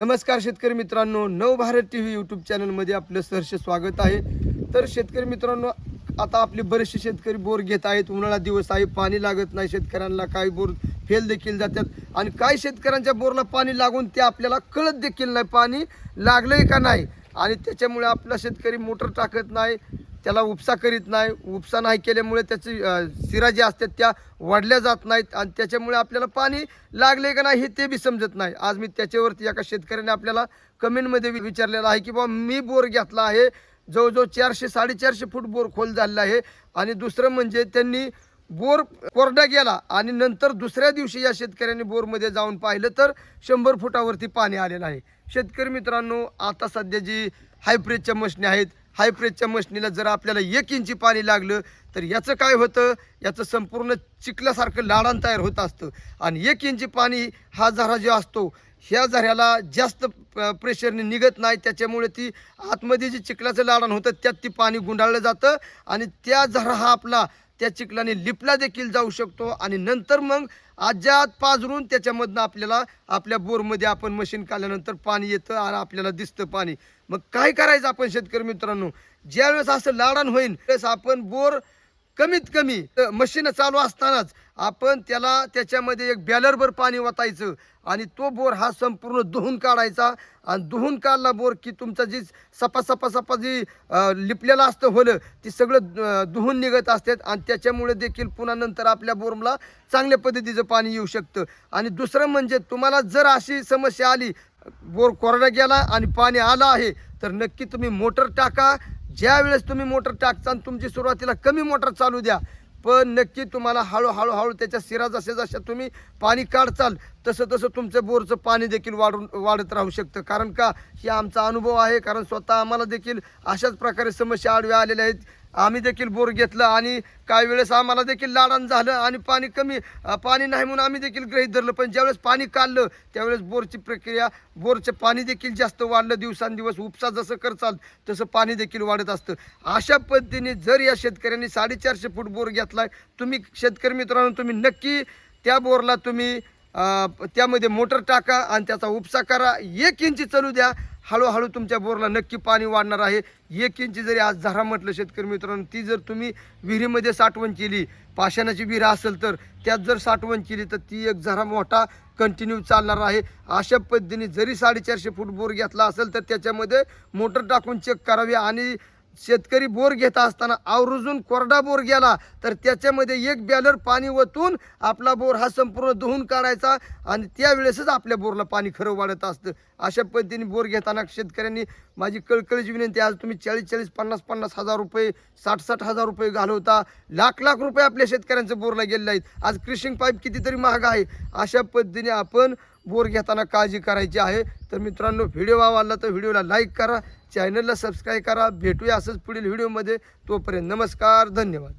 नमस्कार शेतकरी मित्रांनो नव भारत टी व्ही यूट्यूब चॅनलमध्ये आपलं सहर्ष स्वागत आहे. तर शेतकरी मित्रांनो आता आपले बरेचसे शेतकरी बोर घेत आहेत. उन्हाळा दिवस आहे पाणी लागत नाही शेतकऱ्यांना काही बोर फेल देखील जातात. आणि काही शेतकऱ्यांच्या बोरला पाणी लागून ते आपल्याला कळत देखील नाही पाणी लागलंय का नाही? आणि त्याच्यामुळे आपला शेतकरी मोटर टाकत नाही. त्याला उपसा करीत नाही. उपसा नाही केल्यामुळे त्याची सिरा शिरा ज्या असतात त्या वाढल्या जात नाहीत आणि त्याच्यामुळे आपल्याला पाणी लागले का नाही हे ते बी समजत नाही. आज मी त्याच्यावरती एका शेतकऱ्याने आपल्याला कमेंटमध्ये वि- विचारलेलं आहे की बाबा मी बोर घेतला आहे. जवळजवळ चारशे साडेचारशे फूट बोर खोल झालेला आहे आणि दुसरं म्हणजे त्यांनी बोर कोरडा गेला आणि नंतर दुसऱ्या दिवशी या शेतकऱ्यांनी बोरमध्ये जाऊन पाहिलं तर शंभर फुटावरती पाणी आलेलं आहे. शेतकरी मित्रांनो आता सध्या जी हायब्रिडच्या मशनी आहेत हायप्रेसच्या मशनीला जर आपल्याला एक इंची पाणी लागलं तर याचं काय होतं? याचं संपूर्ण चिखल्यासारखं लाडान तयार होत असतं. आणि एक इंची पाणी हा झरा जो असतो ह्या झऱ्याला जास्त प्रेशरने निघत नाही. त्याच्यामुळे ती आतमध्ये जे चिखलाचं लाडण होतं त्यात ती पाणी गुंडाळलं जातं. आणि त्या झरा हा आपला त्या चिखलाने लिपला देखील जाऊ शकतो आणि नंतर मग आज्यात पाजरून त्याच्यामधनं आपल्याला आपल्या बोरमध्ये आपण मशीन काढल्यानंतर पाणी येतं आणि आपल्याला दिसतं पाणी. मग काय करायचं आपण शेतकरी मित्रांनो? ज्यावेळेस असं लाडण होईल त्यावेळेस आपण बोर कमीत कमी मशीन चालू असतानाच आपण त्याला त्याच्यामध्ये एक बॅलरभर पाणी ओतायचं आणि तो बोर हा संपूर्ण धुवून काढायचा आणि धुवून काढला बोर की तुमचा जी सपा सपा सपा जी लिपलेलं असतं होलं ती सगळं अं, धुवून निघत असतात आणि त्याच्यामुळे देखील पुन्हा नंतर आपल्या बोरला चांगल्या पद्धतीचं पाणी येऊ शकतं. आणि दुसरं म्हणजे तुम्हाला जर अशी समस्या आली बोर कोरडा गेला आणि पाणी आलं आहे तर नक्की तुम्ही मोटर टाका ज्यावेळेस तुम्ही मोटर टाकता तुमची सुरुवातीला कमी मोटर चालू द्या पण नक्की तुम्हाला हळूहळू हळू त्याच्या शिरा जसे जशा तुम्ही पाणी काढचाल तसं तसं तुमचं बोरचं पाणी देखील वाढून वाढत राहू शकतं. कारण का हे आमचा अनुभव आहे. कारण स्वतः आम्हाला देखील अशाच प्रकारे समस्या आडव्या आलेल्या आहेत. आम्ही देखील बोर घेतलं आणि काही वेळेस आम्हाला देखील लाडान झालं आणि पाणी कमी पाणी नाही म्हणून आम्ही देखील गृहीत धरलं. पण ज्यावेळेस पाणी काढलं त्यावेळेस बोरची प्रक्रिया बोरचं पाणी देखील जास्त वाढलं. दिवसांदिवस उपसा जसं करचाल तसं पाणी देखील वाढत असतं. अशा पद्धतीने जर या शेतकऱ्यांनी साडेचारशे फूट बोर घेतला तुम्ही शेतकरी मित्रांनो तुम्ही नक्की त्या बोरला तुम्ही त्यामध्ये मोटर टाका आणि त्याचा उपसा करा. एक इंची चालू द्या. हळूहळू तुमच्या बोरला नक्की पाणी वाढणार आहे. एक इंची जरी आज झरा म्हटलं शेतकरी मित्रांनो ती जर तुम्ही विहिरीमध्ये साठवण केली पाषाणाची विहीर असेल तर त्यात जर साठवण केली तर ती एक झरा मोठा कंटिन्यू चालणार आहे. अशा पद्धतीने जरी साडेचारशे फूट बोर घेतला असेल तर त्याच्यामध्ये मोटर टाकून चेक करावी आणि शेतकरी बोर घेत असताना आवर्जून कोरडा बोर गेला तर त्याच्यामध्ये एक बॅलर पाणी ओतून आपला बोर हा संपूर्ण धुवून काढायचा आणि त्यावेळेसच आपल्या बोरला पाणी खरं वाढत असतं. अशा पद्धतीने बोर घेताना शेतकऱ्यांनी माझी कळकळीची विनंती आज तुम्ही चाळीस चाळीस पन्नास पन्नास हजार रुपये साठ साठ हजार रुपये घालवता. लाख लाख रुपये आपल्या शेतकऱ्यांच्या बोरला गेलेले आहेत. आज क्रिशिंग पाईप कितीतरी महाग आहे. अशा पद्धतीने आपण बोर घेताना काळजी करायची आहे. तर मित्रांनो व्हिडिओ आवडला तर व्हिडिओला लाईक करा चॅनलला सबस्क्राईब करा. भेटूया असंच पुढील व्हिडिओमध्ये. तोपर्यंत नमस्कार धन्यवाद.